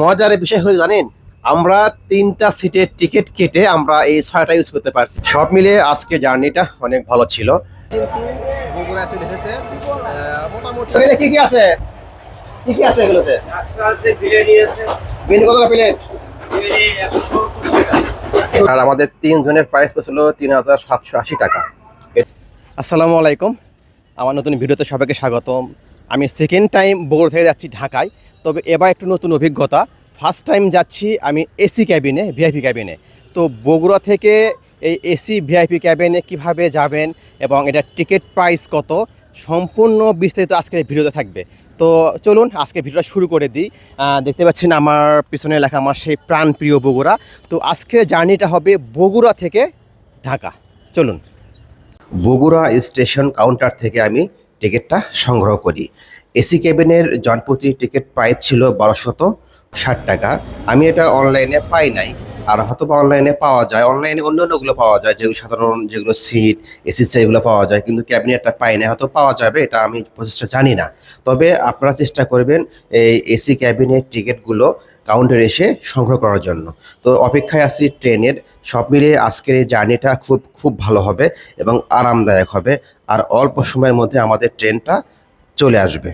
মজার বিষয় হলো জানেন, আমরা তিনটা সিটের টিকিট কেটে আমরা এই ছয়টা ইউজ করতে পারছি। সব মিলে আজকে জার্নিটা অনেক ভালো ছিল। কিন্তু বগুড়া চলে এসেছে আর আমাদের তিন জনের প্রাইস পড়ছিল তিন হাজার সাতশো আশি টাকা। আসসালামু আলাইকুম। আমার নতুন ভিডিওতে সবাইকে স্বাগতম। আমি সেকেন্ড টাইম বগুড়া থেকে যাচ্ছি ঢাকায়। তবে এবার একটু নতুন অভিজ্ঞতা। ফার্স্ট টাইম যাচ্ছি আমি এসি ক্যাবিনে ভিআইপি ক্যাবিনে তো বগুড়া থেকে এই এসি ভিআইপি ক্যাবিনে কীভাবে যাবেন এবং এটা টিকিট প্রাইস কত, সম্পূর্ণ বিস্তারিত আজকের ভিডিওতে থাকবে। তো চলুন আজকে ভিডিওটা শুরু করে দিই। দেখতে পাচ্ছেন আমার পিছনে লেখা আমার সেই প্রাণপ্রিয় বগুড়া। তো আজকের জার্নিটা হবে বগুড়া থেকে ঢাকা। চলুন। বগুড়া স্টেশন কাউন্টার থেকে আমি টিকিটটা সংগ্রহ করি। এসি কেবিনের জনপ্রতি টিকিট প্রাইস ছিল বারোশত ষাট টাকা। আমি এটা অনলাইনে পাই নাই। আর হয়তো বা অনলাইনে পাওয়া যায়। অনলাইনে অন্য অন্যগুলো পাওয়া যায়। যেগুলো সাধারণ যেগুলো সিট, এসি এগুলো পাওয়া যায়। কিন্তু ক্যাবিনেটটা পাই না হয়তো পাওয়া যাবে, এটা আমি প্রচেষ্টা জানি না। তবে আপনারা চেষ্টা করবেন এই এসি ক্যাবিনের টিকিটগুলো কাউন্টারে এসে সংগ্রহ করার জন্য। তো অপেক্ষায় আছি ট্রেনের। সব মিলিয়ে আজকের এই জার্নিটা খুব খুব ভালো হবে এবং আরামদায়ক হবে। আর অল্প সময়ের মধ্যে আমাদের ট্রেনটা চলে আসবে।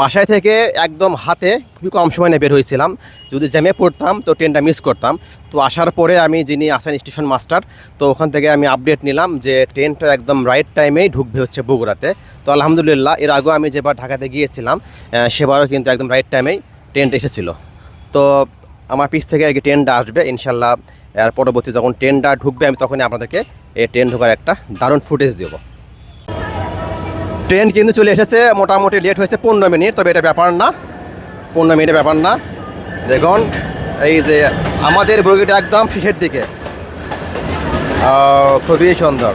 বাসায় থেকে একদম হাতে খুবই কম সময় নিয়ে বের হয়েছিলাম। যদি জ্যামে পড়তাম তো ট্রেনটা মিস করতাম। তো আসার পরে আমি যিনি আসেন স্টেশন মাস্টার তো ওখান থেকে আমি আপডেট নিলাম যে ট্রেনটা একদম রাইট টাইমেই ঢুকবে হচ্ছে বগুড়াতে। তো আলহামদুলিল্লাহ, এর আগেও আমি যেবার ঢাকাতে গিয়েছিলাম সেবারও কিন্তু একদম রাইট টাইমেই ট্রেনটা এসেছিল। তো আমার পিছ থেকে আর কি ট্রেনটা আসবে, ইনশাল্লাহ। এর পরবর্তী যখন ট্রেনটা ঢুকবে, আমি তখনই আপনাদেরকে এই ট্রেন ঢোকার একটা দারুণ ফুটেজ দেবো। ট্রেন কিন্তু চলে এসেছে, মোটামুটি লেট হয়েছে পনেরো মিনিট, তবে এটা ব্যাপার না। পনেরো মিনিটের ব্যাপার না। দেখুন, এই যে আমাদের বগিটা একদম শেষের দিকে। খুবই সুন্দর।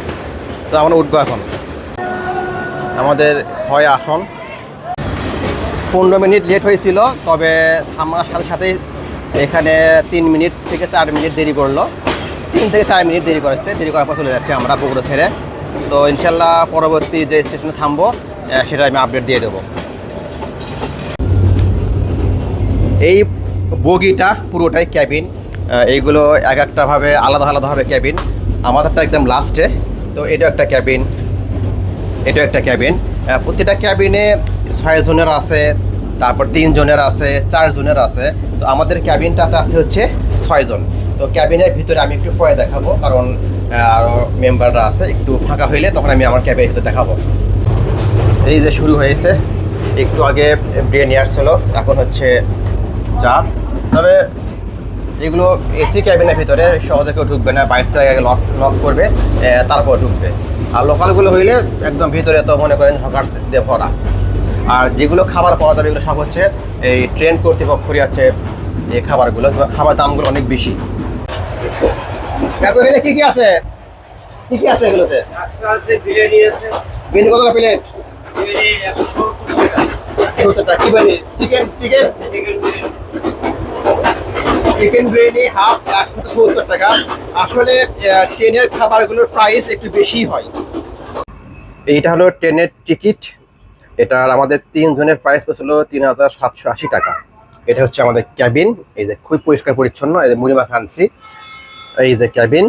তো আমরা উঠবো এখন। আমাদের হয় আসন। পনেরো মিনিট লেট হয়েছিল, তবে আমার সাথে সাথেই এখানে তিন মিনিট থেকে চার মিনিট দেরি করল। তিন থেকে চার মিনিট দেরি করেছে, দেরি করার পর চলে যাচ্ছে আমরা বগুড়া ছেড়ে। তো ইনশাল্লাহ পরবর্তী যে স্টেশনে থামবো সেটা আমি আপডেট দিয়ে দেবো। এই বগিটা পুরোটাই ক্যাবিন এইগুলো এক একটাভাবে আলাদা আলাদাভাবে ক্যাবিন আমাদেরটা একদম লাস্টে তো এটা একটা ক্যাবিন এটা একটা ক্যাবিন প্রতিটা ক্যাবিনে ছয় জনের আছে, তারপর তিন জনের আছে, চার জনের আছে। তো আমাদের ক্যাবিনটাতে আছে হচ্ছে ছয়জন তো ক্যাবিনের ভিতরে আমি একটু পরে দেখাবো, কারণ আরও মেম্বাররা আছে, একটু ফাঁকা হইলে তখন আমি আমার ক্যাবিনের ভিতরে দেখাবো। এই যে শুরু হয়েছে, একটু আগে ব্রেন ছিল, এখন হচ্ছে চা তবে এগুলো এসি ক্যাবিনের ভিতরে সহজে কেউ ঢুকবে না বাইরে থেকে আগে লক লক করবে তারপর ঢুকবে। আর লোকালগুলো হইলে একদম ভিতরে তো মনে করেন হকার দিয়ে ভরা। আর যেগুলো খাবার পাওয়া যাবে এগুলো সব হচ্ছে এই ট্রেন কর্তৃপক্ষরই আছে এই খাবারগুলো খাবার দামগুলো অনেক বেশি। দেখো এখানে কি কি আছে? কি কি আছে এগুলোতে? বিরিয়ানি কত প্লেট বিরিয়ানি কি chicken chicken chicken biryani. Half একশো সত্তর টাকা। আসলে ট্রেনের খাবারগুলোর প্রাইস একটু বেশি হয়। এইটা হলো ট্রেনের টিকিট এটার আমাদের তিন জনের প্রাইস পড়ছিল তিন হাজার সাতশো আশি টাকা। এটা হচ্ছে আমাদের ক্যাবিন এই যে খুবই পরিষ্কার পরিচ্ছন্ন, এই যে মুড়িমা খানসি, এই যে ক্যাবিন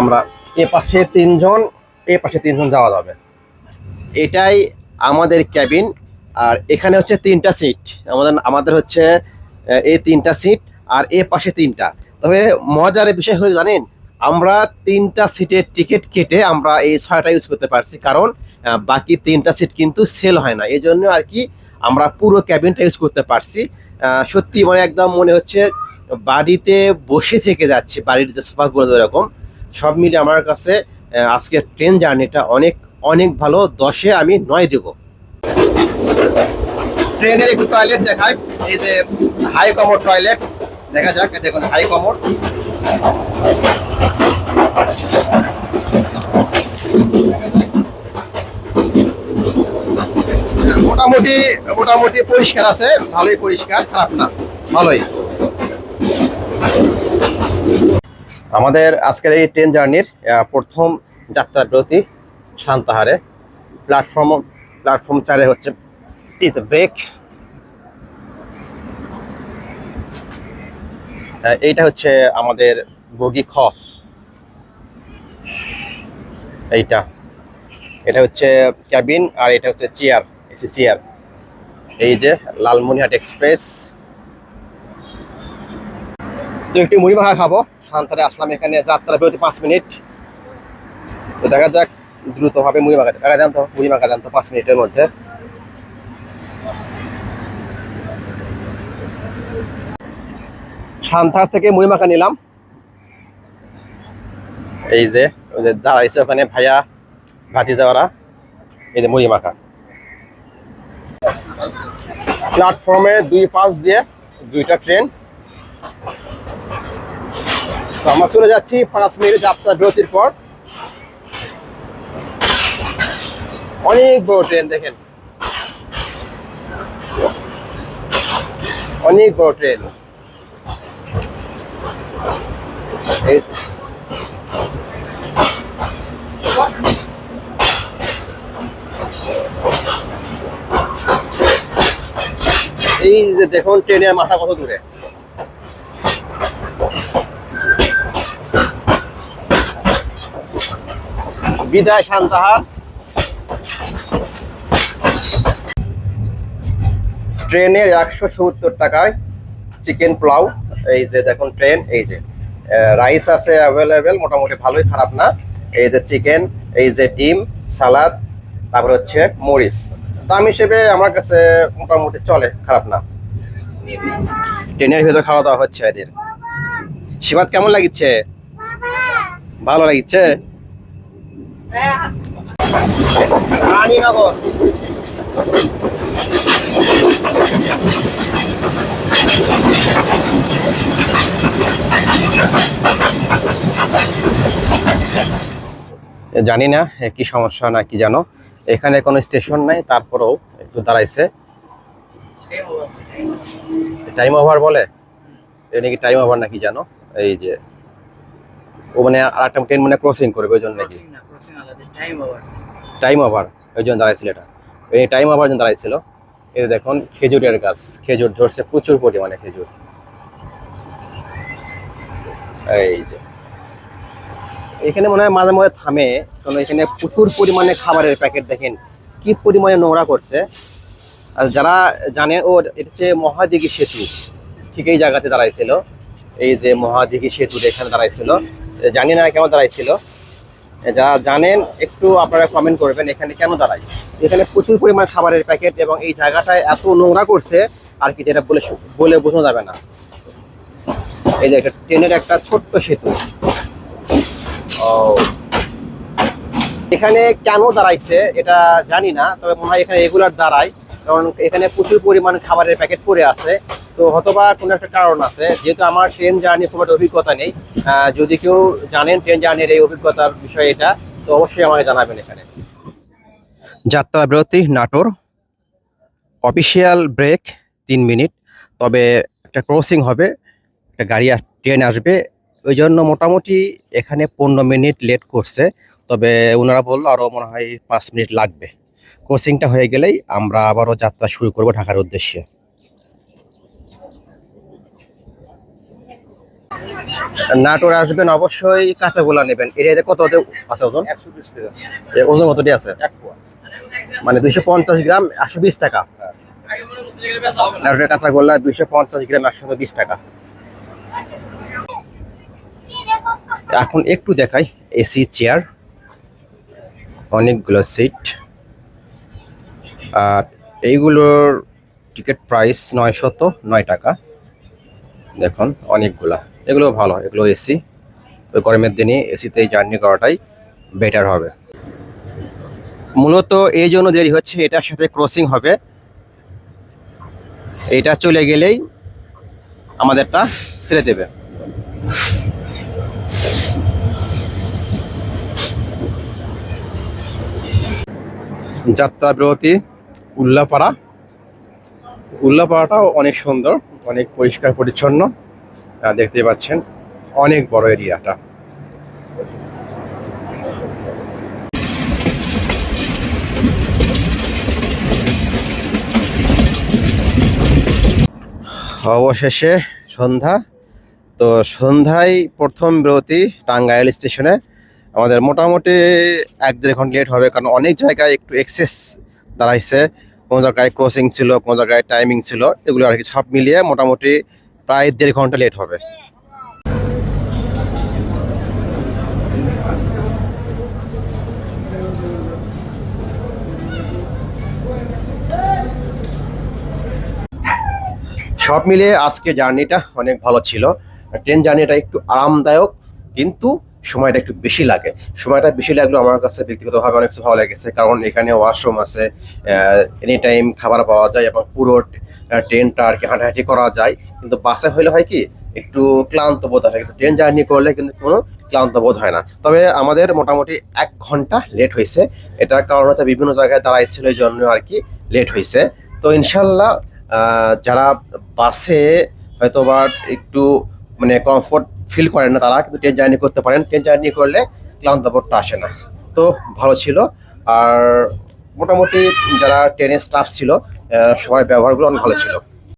আমরা এ পাশে তিনজন, এ পাশে তিনজন যাওয়া যাবে। এটাই আমাদের ক্যাবিন আর এখানে হচ্ছে তিনটা সিট আমাদের আমাদের হচ্ছে এই তিনটা সিট আর এ পাশে তিনটা। তবে মজার বিষয় হলো জানেন? আমরা তিনটা সিটের টিকিট কেটে আমরা এই ছয়টা ইউজ করতে পারছি, কারণ বাকি তিনটা সিট কিন্তু সেল হয় না। এই জন্য আর কি আমরা পুরো ক্যাবিনটা ইউজ করতে পারছি। সত্যি মানে একদম মনে হচ্ছে বাড়িতে বসে থেকে যাচ্ছে, বাড়ির যে সোফাগুলো এরকম, সব মিলে আমার কাছে আজকের ট্রেন জার্নিটা অনেক অনেক ভালো। দশে আমি নয় দেব। ট্রেনের একটু টয়লেট দেখায় এই যে হাই কমোড টয়লেট দেখা যাক দেখুন, হাই কমোড মোটামুটি মোটামুটি পরিষ্কার আছে, ভালোই পরিষ্কার, খারাপ না, ভালোই। আমাদের আজকের এই ট্রেন জার্নির প্রথম যাত্রা বিরতি শান্তাহারে। প্ল্যাটফর্ম প্ল্যাটফর্ম চারে হচ্ছে ব্রেক। এইটা হচ্ছে আমাদের বগি খ। এইটা। এটা হচ্ছে ক্যাবিন আর এটা হচ্ছে চেয়ার এসি চেয়ার এই যে লালমনিহাট এক্সপ্রেস তো একটু মুড়ি মাখা খাব। সান্তারে আসলাম এখানে যাত্রা বিরতি পাঁচ মিনিট। তো দেখা যাক, দ্রুতভাবে মুড়ি মাখা দেখা দেন তো, মুড়ি মাখা দেন তো পাঁচ মিনিটের মধ্যে। শান্তার থেকে মুড়ি মাখা নিলাম। এই যে, ওই যে দাঁড়াইছে ওখানে ভাইয়া ভাতি যাওয়ারা এই যে মুড়ি প্ল্যাটফর্মে দুই পাশ দিয়ে দুইটা ট্রেন। তো আমরা চলে যাচ্ছি পাঁচ মিনিট যাত্রা বিরতির পর। অনেক বড় ট্রেন দেখেন। অনেক বড় ট্রেন। এই যে দেখুন, ট্রেনের মাথা কত দূরে? বিদায়, শান্তাহার। ট্রেনের একশো সত্তর টাকায় চিকেন পোলাও। এই যে দেখুন, ট্রেন, এই যে। রাইস আছে অ্যাভেলেবেল মোটামুটি ভালোই, খারাপ না। এই যে চিকেন এই যে ডিম সালাদ তারপর হচ্ছে মরিচ। দাম হিসেবে আমার কাছে মোটামুটি চলে, খারাপ না। ট্রেনের ভেতর খাওয়া দাওয়া হচ্ছে এদের। শিবাদ কেমন লাগিচ্ছে? ভালো লাগিচ্ছে? রানীনগর। জানি না কি সমস্যা না কি জানো। এখানে কোনো স্টেশন নাই তারপরেও একটু দাঁড়াইছে। টাইম ওভার বলে? এটা নাকি টাইম ওভার নাকি জানো? এই যে ও মানে আর একটা ট্রেন মানে ক্রসিং করবে ওই জন্য নাকি? টাইম ওভার ওই জন্য দাঁড়াইছিল এটা। এই টাইম ওভার জন্য দাঁড়াইছিল। এই যে দেখুন খেজুরের গাছ খেজুর ধরছে প্রচুর পরিমাণে খেজুর। এই যে এখানে মনে হয় মাঝে মাঝে থামে, কারণ এখানে প্রচুর পরিমাণে খাবারের প্যাকেট দেখেন, কি পরিমাণে নোংরা করছে। আর যারা জানে ও এটা হচ্ছে মহাদিঘি সেতু, ঠিক এই জায়গাতে দাঁড়াইছিল। এই যে মহাদিঘি সেতু এখানে দাঁড়াইছিল জানি না কেমন দাঁড়াইছিল। যারা জানেন, একটু আপনারা কমেন্ট করবেন এখানে কেন দাঁড়ায়। এখানে প্রচুর পরিমাণ খাবারের প্যাকেট এবং এই জায়গাটায় এত নোংরা করছে, আর কি যেটা বলে বলে বোঝানো যাবে না। এই যে একটা ট্রেনের একটা ছোট্ট সেতু ও এখানে কেন দাঁড়াইছে এটা জানি না, তবে মনে হয় এখানে রেগুলার দাঁড়ায়, কারণ এখানে প্রচুর পরিমাণ খাবারের প্যাকেট পড়ে আছে। তো হয়তোবা কোনো একটা কারণ আছে, যেহেতু আমার ট্রেন জার্নি খুব একটা অভিজ্ঞতা নেই যদি কেউ জানেন ট্রেন জার্নির এই অভিজ্ঞতার বিষয় এটা, তো অবশ্যই আমাকে জানাবেন এখানে। যাত্রা বিরতি, নাটোর। অফিসিয়াল ব্রেক, তিন মিনিট, তবে একটা ক্রসিং হবে, একটা গাড়ি ট্রেন আসবে ওই জন্য মোটামুটি এখানে পনেরো মিনিট লেট করছে। তবে ওনারা বলল আরও মনে হয় পাঁচ মিনিট লাগবে। ক্রসিংটা হয়ে গেলেই আমরা আবারও যাত্রা শুরু করব ঢাকার উদ্দেশ্যে। নাটোর আসবেন অবশ্যই কাঁচাগোলা নেবেন। এরিয়াতে কত আছে আছে ওজন? একশো বিশ টাকা। ওজন কতটি আছে? মানে দুইশো পঞ্চাশ গ্রাম একশো বিশ টাকা। নাটোরের কাঁচাগোল্লা দুইশো পঞ্চাশ গ্রাম একশো বিশ টাকা। এখন একটু দেখাই এসি চেয়ার। অনেকগুলো সিট আর এইগুলোর টিকিট প্রাইস নয়শত নয় টাকা। দেখুন, অনেকগুলা। এগুলো ভালো, এগুলো এসি গরমের দিনে এসিতে জার্নি করাটাই বেটার হবে। মূলত এই জন্য দেরি হচ্ছে, এটার সাথে ক্রসিং হবে। এটা চলে গেলেই আমাদেরটা ছেড়ে দেবে। যাত্রা বিরতি, উল্লাপাড়া। উল্লাপাড়াটাও অনেক সুন্দর, অনেক পরিষ্কার, পরিচ্ছন্ন। দেখতে পাচ্ছেন, অনেক বড় এরিয়াটা। অবশেষে সন্ধ্যা। তো সন্ধ্যায় প্রথম বিরতি টাঙ্গাইল স্টেশনে। আমাদের মোটামুটি এক দেড় ঘণ্টা লেট হবে, কারণ অনেক জায়গায় একটু এক্সেস দাঁড়াইছে। কোনো জায়গায় ক্রসিং ছিল, কোনো জায়গায় টাইমিং ছিল, এগুলো আর কি সব মিলিয়ে মোটামুটি প্রায় দেড় ঘণ্টা লেট হবে। সব মিলিয়ে আজকে জার্নিটা অনেক ভালো ছিল। ট্রেন জার্নিটা একটু আরামদায়ক, কিন্তু সময়টা একটু বেশি লাগে। সময়টা বেশি লাগলেও আমার কাছে ব্যক্তিগতভাবে অনেক কিছু ভালো লেগেছে। কারণ এখানে ওয়াশরুম আছে এনি টাইম খাবার পাওয়া যায় এবং পুরো ট্রেনটা আর কি হাঁটাহাঁটি করা যায়। কিন্তু বাসে হলে হয় কি, একটু ক্লান্ত বোধ হয় কিন্তু ট্রেন জার্নি করলে কিন্তু কোনো ক্লান্ত বোধ হয় না। তবে আমাদের মোটামুটি এক ঘণ্টা লেট হয়েছে। এটার কারণ হচ্ছে বিভিন্ন জায়গায় দাঁড়াইছিল এই জন্য আর কি লেট হয়েছে। তো ইনশাল্লাহ যারা বাসে হয়তো বা একটু মানে কমফোর্ট ফিল করেন না তারা, কিন্তু ট্রেন জার্নি করতে পারেন। ট্রেন জার্নি করলে ক্লান্ত বোধটা আসে না। তো ভালো ছিল। আর মোটামুটি যারা ট্রেনের স্টাফ ছিল সবার ব্যবহারগুলো অনেক ভালো ছিল।